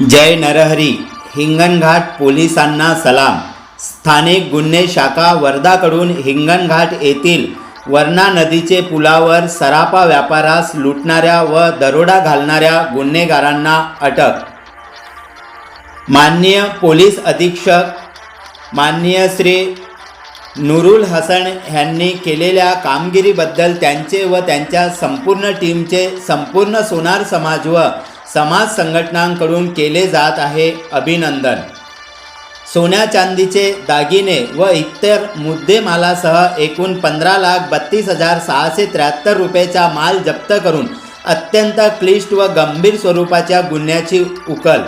जय नरहरी. हिंगणघाट पोलिसांना सलाम. स्थानिक गुन्हे शाखा वर्धाकडून हिंगणघाट येथील वर्णा नदीचे पुलावर सरापा व्यापारास लुटणाऱ्या व दरोडा घालणाऱ्या गुन्हेगारांना अटक. माननीय पोलीस अधीक्षक माननीय श्री नुरुल हसन ह्यांनी केलेल्या कामगिरीबद्दल त्यांचे व त्यांच्या संपूर्ण टीमचे संपूर्ण सोनार समाज व समाज संघटनांकडून केले जात आहे अभिनंदन. सोन्या चांदीचे दागिने व इतर मुद्देमालासह एकूण पंधरा लाख बत्तीस हजार सहाशे त्र्याहत्तर रुपयेचा माल जप्त करून अत्यंत क्लिष्ट व गंभीर स्वरूपाच्या गुन्ह्याची उकल.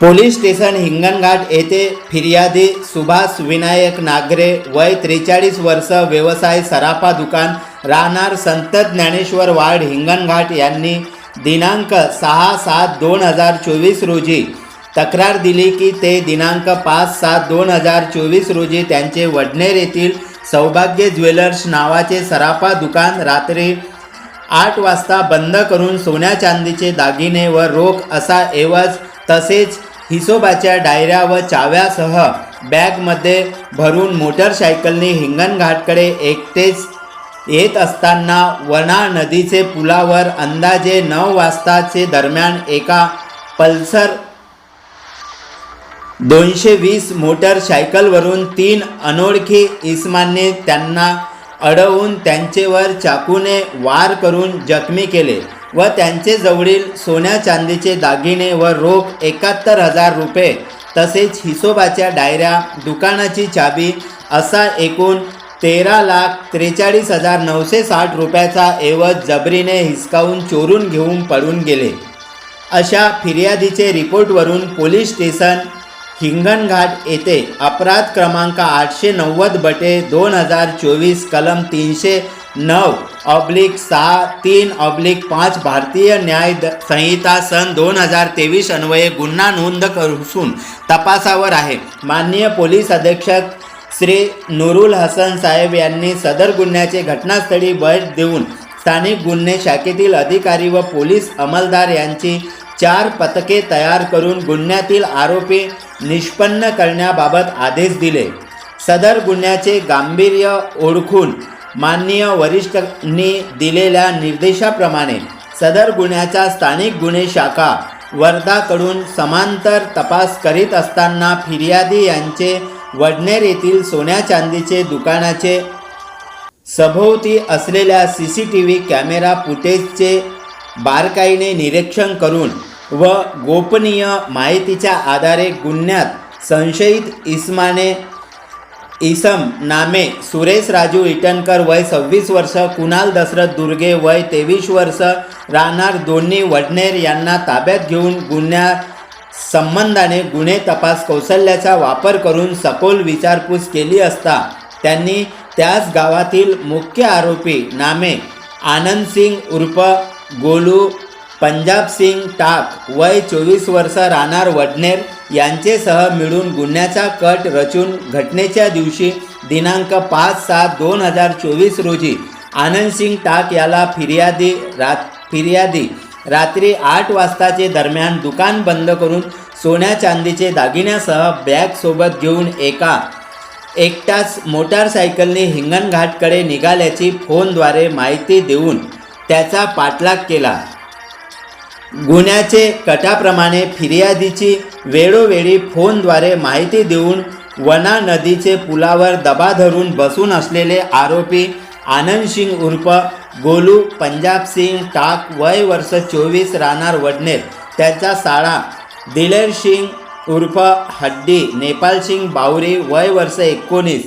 पोलीस स्टेशन हिंगणघाट येथे फिर्यादी सुभाष विनायक नागरे वय त्रेचाळीस वर्ष व्यवसाय सराफा दुकान राहणार संत ज्ञानेश्वर वार्ड हिंगणघाट यांनी दिनांक सहा सात दोन हजार चोवीस रोजी. तक्रार दिली की ते दिनांक पाच सात दोन हजार चोवीस रोजी त्यांचे वडनेर येथील सौभाग्य ज्वेलर्स नावाचे सराफा दुकान रात्री आठ वाजता बंद करून सोन्या चांदीचे दागिने व रोख असा एवज तसेच हिशोबाच्या डायऱ्या व चाव्यासह बॅगमध्ये भरून मोटरसायकलने हिंगणघाटकडे एकटेच येत असताना वना नदीचे पुलावर अंदाजे नऊ वाजताचे दरम्यान एका पल्सर दोनशे वीस मोटरसायकलवरून तीन अनोळखी इसमांनी त्यांना अडवून त्यांचेवर चाकूने वार करून जखमी केले व त्यांचे जवळील सोन्या चांदीचे दागिने व रोख एकाहत्तर हजार रुपये तसेच हिशोबाच्या डायऱ्या दुकानाची चाबी असा एकूण तेरा लाख त्रेचाळीस हजार नऊशे साठ रुपयाचा ऐवज जबरीने हिसकावून चोरून घेऊन पळून गेले. अशा फिर्यादीचे रिपोर्टवरून पोलीस स्टेशन हिंगणघाट येथे अपराध क्रमांक आठशे नव्वद बटे दोन हजार चोवीस कलम तीनशे नऊ ऑब्लिक सहा तीन ऑब्लिक पाच भारतीय न्याय द- संहिता सन दोन हजार तेवीस अन्वये गुन्हा नोंद करून तपासावर आहे. माननीय पोलीस अधीक्षक श्री नुरुल हसन साहेब यांनी सदर गुन्ह्याचे घटनास्थळी भेट देऊन स्थानिक गुन्हे शाखेतील अधिकारी व पोलीस अंमलदार यांची चार पथके तयार करून गुन्ह्यातील आरोपी निष्पन्न करण्याबाबत आदेश दिले. सदर गुन्ह्याचे गांभीर्य ओळखून माननीय वरिष्ठांनी दिलेल्या निर्देशाप्रमाणे सदर गुन्ह्याच्या स्थानिक गुन्हे शाखा वर्धाकडून समांतर तपास करीत असताना फिर्यादी यांचे वडनेर येथील सोन्या चांदीचे दुकानाचे सभोवती असलेल्या C C T V camera फुटेजचे बारकाईने निरीक्षण करून व गोपनीय माहितीच्या आधारे गुन्ह्यात संशयित इस्माने इसम नामे सुरेश राजू इटनकर वय सव्वीस वर्ष कुणाल दशरथ दुर्गे वय तेवीस वर्ष राहणार दोन्ही वडनेर यांना ताब्यात घेऊन गुन्ह्या संबंधाने गुन्हे तपास कौशल्याचा वापर करून सखोल विचारपूस केली असता त्यांनी त्याच गावातील मुख्य आरोपी नामे आनंद सिंग उर्फ गोलू पंजाब सिंग टाक वय चोवीस वर्ष राहणार वडनेर यांचेसह मिळून गुन्ह्याचा कट रचून घटनेच्या दिवशी दिनांक पाच सात दोन हजार चोवीस रोजी आनंद सिंग टाक याला फिर्यादी रात फिर्यादी रात्री आठ वाजताचे दरम्यान दुकान बंद करून सोन्या चांदीचे दागिन्यासह बॅगसोबत घेऊन एका एकटाच मोटारसायकलने हिंगणघाटकडे निघाल्याची फोनद्वारे माहिती देऊन त्याचा पाठलाग केला. गुन्ह्याचे कटाप्रमाणे फिर्यादीची वेळोवेळी फोनद्वारे माहिती देऊन वना नदीचे पुलावर दबा धरून बसून असलेले आरोपी आनंद सिंग उर्फ गोलू पंजाब सिंग टाक वय वर्ष चोवीस राहणार वडनेर. त्याचा साळा दिलेर सिंग उर्फ हड्डी नेपाल सिंग बावरी वय वर्ष एकोणीस.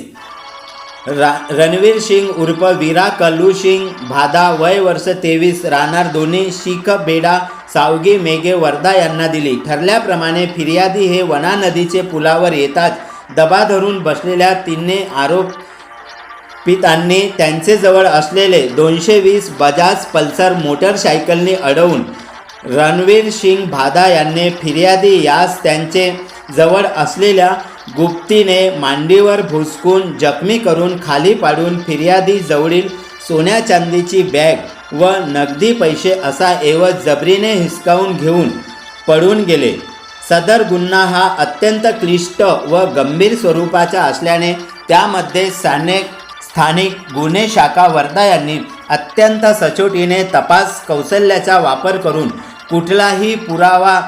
रा रणवीर सिंग उर्फ विरा कल्लू सिंग भादा वय वर्ष तेवीस राहणार दोन्ही शीख बेडा सावगी मेघे वर्धा यांना दिली. ठरल्याप्रमाणे फिर्यादी हे वना नदीचे पुलावर येताच दबा धरून बसलेल्या तिन्ही पितांनी त्यांचे जवळ असलेले दोनशे वीस बजाज पल्सर मोटरसायकलने अडवून रणवीर सिंग भादा यांनी फिर्यादी यास त्यांचे जवळ असलेल्या गुप्तीने मांडीवर भुसकून जखमी करून खाली पाडून फिर्यादी जवळील सोन्या चांदीची बॅग व नगदी पैसे असा एवज जबरीने हिसकावून घेऊन पडून गेले. सदर गुन्हा हा अत्यंत क्लिष्ट व गंभीर स्वरूपाचा असल्याने त्यामध्ये साने स्थानिक गुन्हे शाखा वर्धा यांनी अत्यंत सचोटीने तपास कौशल्याचा वापर करून कुठलाही पुरावा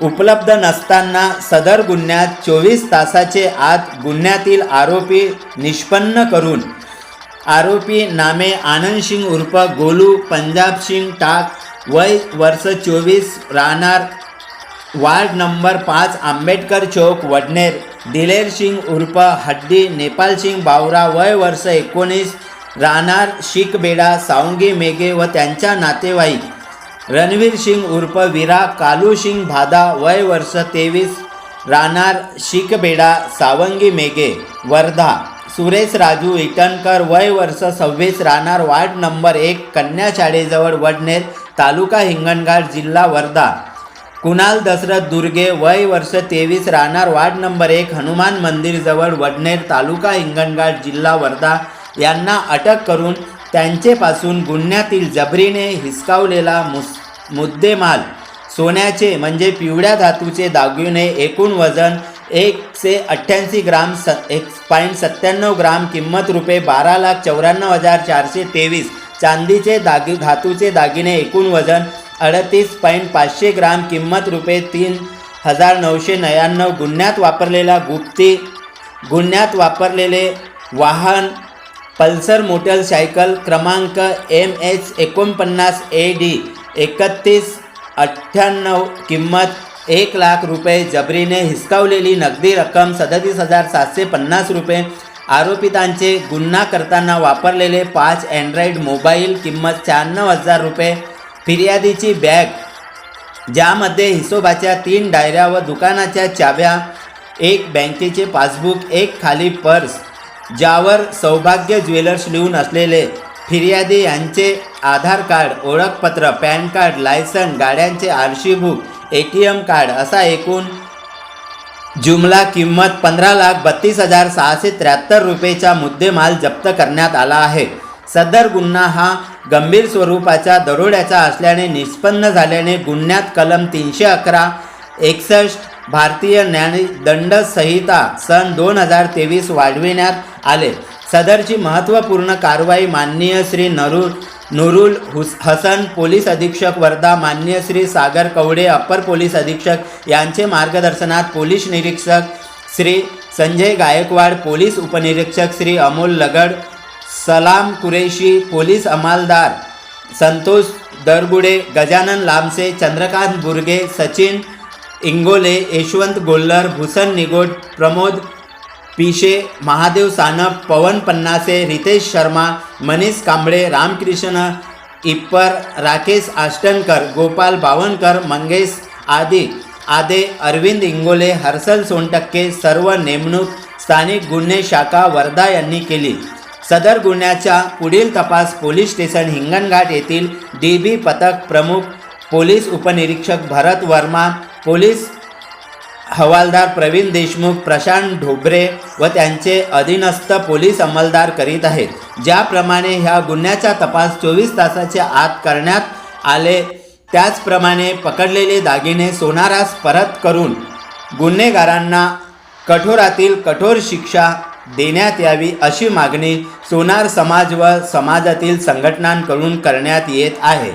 उपलब्ध नसताना सदर गुन्ह्यात चोवीस तासाचे आत गुन्ह्यातील आरोपी निष्पन्न करून आरोपी नामे आनंद सिंग उर्फ गोलू पंजाब सिंग टाक वय वर्ष चोवीस राहणार वार्ड नंबर पाच आंबेडकर चौक वडनेर. दिलेर सिंग उर्फ हड्डी नेपाल सिंग बावरा वय वर्ष एकोणीस राहणार शीख बेडा सावंगी मेघे व त्यांच्या नातेवाईक. रणवीर सिंग उर्फ विरा कालू सिंग भादा वय वर्ष तेवीस राहणार शीख बेडा सावंगी मेघे वर्धा. सुरेश राजू इटनकर वय वर्ष सव्वीस राहणार वार्ड नंबर एक कन्या शाळेजवळ वडनेर तालुका हिंगणघाट जिल्हा वर्धा. कुणाल दशरथ दुर्गे वय वर्ष तेवीस राहणार वार्ड नंबर एक हनुमान मंदिरजवळ वडनेर तालुका हिंगणघाट जिल्हा वर्धा. यांना अटक करून त्यांचेपासून गुन्ह्यातील जबरीने हिसकावलेला मुस मुद्देमाल सोन्याचे म्हणजे पिवळ्या धातूचे दागिने एकूण वजन एकशे अठ्ठ्याऐंशी ग्राम स एक पॉईंट सत्त्याण्णव ग्राम किंमत रुपये बारा लाख चौऱ्याण्णव हजार चारशे तेवीस. चांदीचे दागि धातूचे दागिने एकूण वजन अडतीस पॉईंट पाचशे ग्राम किंमत रुपये तीन हजार नऊशे नव्याण्णव गुन्ह्यात वापरलेला गुप्ती गुन्ह्यात वापरलेले वाहन पल्सर मोटरसायकल क्रमांक एम एच एकोणपन्नास ए डी एकतीस अठ्ठ्याण्णव किंमत एक लाख रुपये. जबरीने हिसकावलेली नगदी रक्कम सदतीस हजार सातशे पन्नास रुपये. आरोपितांचे गुन्हा करताना वापरलेले पाच अँड्रॉईड मोबाईल किंमत शहाण्णव हजार रुपये. फिर्यादीची बॅग ज्यामध्ये हिशोबाच्या तीन डायऱ्या व दुकानाच्या चाव्या एक बँकेचे पासबुक एक खाली पर्स ज्यावर सौभाग्य ज्वेलर्स लिहून असलेले फिर्यादी यांचे आधार कार्ड ओळखपत्र पॅन कार्ड लायसन गाड्यांचे R C book A T M card असा एकूण जुमला किंमत पंधरा लाख बत्तीस हजार सहाशे त्र्याहत्तर रुपयेचा मुद्देमाल जप्त करण्यात आला आहे. सदर गुन्हा हा गंभीर स्वरूपाच्या दरोड्याचा असल्याने निष्पन्न झाल्याने गुन्ह्यात कलम तीनशे अकरा एकसष्ट भारतीय न्यायदंड संहिता सन दोन हजार तेवीस वाढविण्यात आले. सदरची महत्त्वपूर्ण कारवाई माननीय श्री नरूर नुरुल हुस हसन पोलीस अधीक्षक वर्धा मान्य श्री सागर कवडे अप्पर पोलीस अधीक्षक यांचे मार्गदर्शनात पोलीस निरीक्षक श्री संजय गायकवाड पोलीस उपनिरीक्षक श्री अमोल लगड सलाम कुरेशी पोलीस अंमलदार संतोष दरगुडे गजानन लामसे चंद्रकांत बुर्गे सचिन इंगोले यशवंत गोल्लर भूषण निगोट प्रमोद पिशे महादेव सानप पवन पन्नासे रितेश शर्मा मनीष कांबळे रामकृष्ण इप्पर राकेश आष्टनकर गोपाल बावनकर मंगेश आदी आदे अरविंद इंगोले हर्षल सोनटक्के सर्व नेमणूक स्थानिक गुन्हे शाखा वर्धा यांनी केली. सदर गुन्ह्याचा पुढील तपास पोलीस स्टेशन हिंगणघाट येथील डी बी पथक प्रमुख पोलीस उपनिरीक्षक भरत वर्मा पोलीस हवालदार प्रवीण देशमुख प्रशांत ढोबरे व त्यांचे अधीनस्थ पोलीस अंमलदार करीत आहेत. ज्याप्रमाणे ह्या गुन्ह्याचा तपास चोवीस तासाच्या आत करण्यात आले त्याचप्रमाणे पकडलेले दागिने सोनारास परत करून गुन्हेगारांना कठोरातील कठोर शिक्षा देण्यात यावी अशी मागणी सोनार समाज व समाजातील संघटनांकडून करण्यात येत आहे.